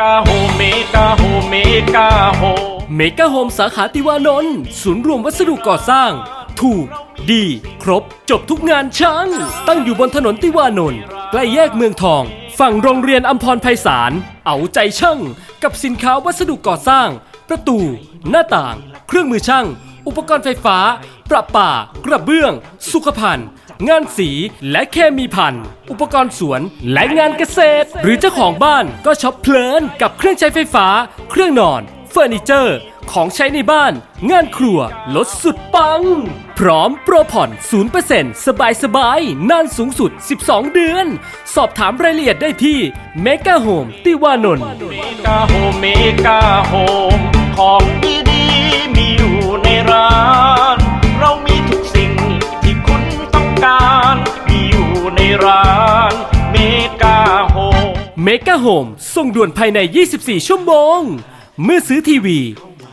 กาโฮเมกาโฮเมกาโฮเมกะโฮมสาขาติวานนท์ศูนย์รวมวัสดุก่อสร้าง ถูก ดี ครบ จบทุกงานช่าง ตั้งอยู่บนถนนติวานนท์ใกล้แยกเมืองทอง ฝั่งโรงเรียนอัมพรไพศาล เอาใจช่าง กับสินค้าวัสดุก่อสร้าง ประตู หน้าต่าง เครื่องมือช่าง อุปกรณ์ไฟฟ้า ประปากระเบื้อง สุขภัณฑ์ งานสีและเคมีพันอุปกรณ์สวนและงานเกษตร หรือเจ้าของบ้านก็ช็อปเพลินกับเครื่องใช้ไฟฟ้า เครื่องนอน เฟอร์นิเจอร์ ของใช้ในบ้าน งานครัวลดสุดปัง พร้อมโปรผ่อน 0%สบายสบายนานสูงสุด 12 เดือน สอบถามรายละเอียดได้ที่ m e g a Home ติวานนท์ เมกาโฮเมกาโฮมของดีๆ เมกะโฮมส่งด่วนภายใน 24 ชั่วโมง เมื่อซื้อทีวี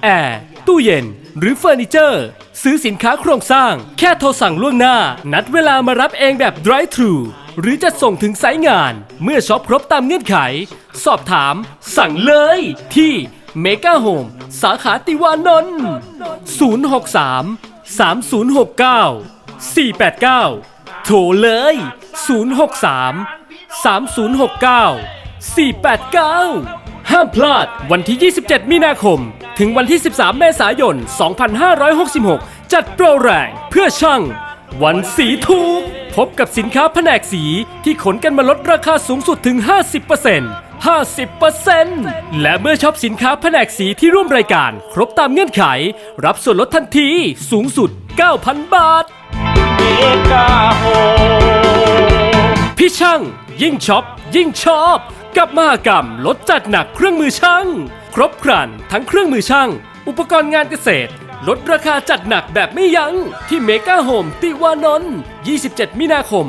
แอร์ตู้เย็น หรือเฟอร์นิเจอร์ ซื้อสินค้าโครงสร้าง แค่โทรสั่งล่วงหน้า นัดเวลามารับเองแบบ drive thru หรือจะส่งถึงไซต์งาน เมื่อช็อปครบตามเงื่อนไข สอบถาม สั่งเลย ที่เมกะโฮมสาขาติวานนท์063 3069 489 โทรเลย 063 3069 489 ห้ามพลาดวันที่ 27 มีนาคม ถึงวันที่ 13 เมษายน 2566 จัดโปรแรงเพื่อช่างวันสีถูกพบกับสินค้าแผนกสีที่ขนกันมาลดราคาสูงสุดถึง 50% 50%และเมื่อช็อปสินค้าแผนกสีที่ร่วมรายการ ครบตามเงื่อนไข รับส่วนลดทันทีสูงสุด 9,000 บาทเมกาโฮมพี่ช่างยิ่งช็อป ยิ่งชอบ กับมหากรรมลดจัดหนักเครื่องมือช่าง ครบครันทั้งเครื่องมือช่าง อุปกรณ์งานเกษตร ลดราคาจัดหนักแบบไม่ยัง้ง ที่เมกาโฮมติวานนท์27มีนาคม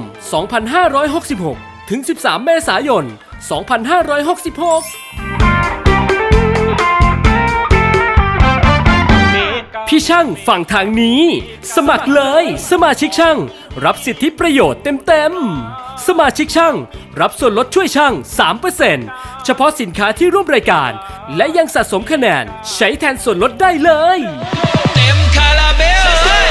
2566 ถึง 13 เมษายน 2566เมกาพี่ช่างฝั่งทางนี้ สมัครเลย สมาชิกช่าง รับสิทธิประโยชน์เต็มๆ สมาชิกช่าง รับส่วนลดช่วยช่าง 3%เฉพาะสินค้าที่ร่วมรายการ และยังสะสมคะแนน ใช้แทนส่วนลดได้เลย เต็มคาราเบลเฮ้ย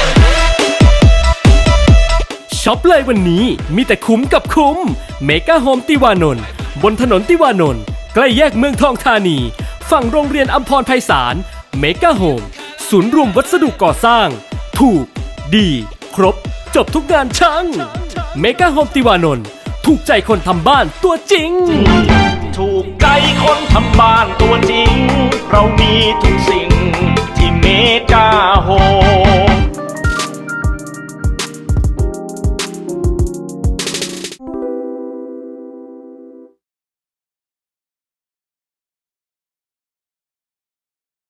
ช็อปเลยวันนี้มีแต่คุ้มกับคุ้ม เมกาโฮมติวานนท์บนถนนติวานนท์ใกล้แยกเมืองทองธานี ฝั่งโรงเรียนอัมพรไพศาลเมกาโฮมศูนย์รวมวัสดุก่อสร้าง ถูก ดี ครบ จบทุกงานช่าง เมกาโฮมติวานนท์ถูกใจคนทำบ้านตัวจริง ถูกใจคนทำบ้านตัวจริง เรามีทุกสิ่ง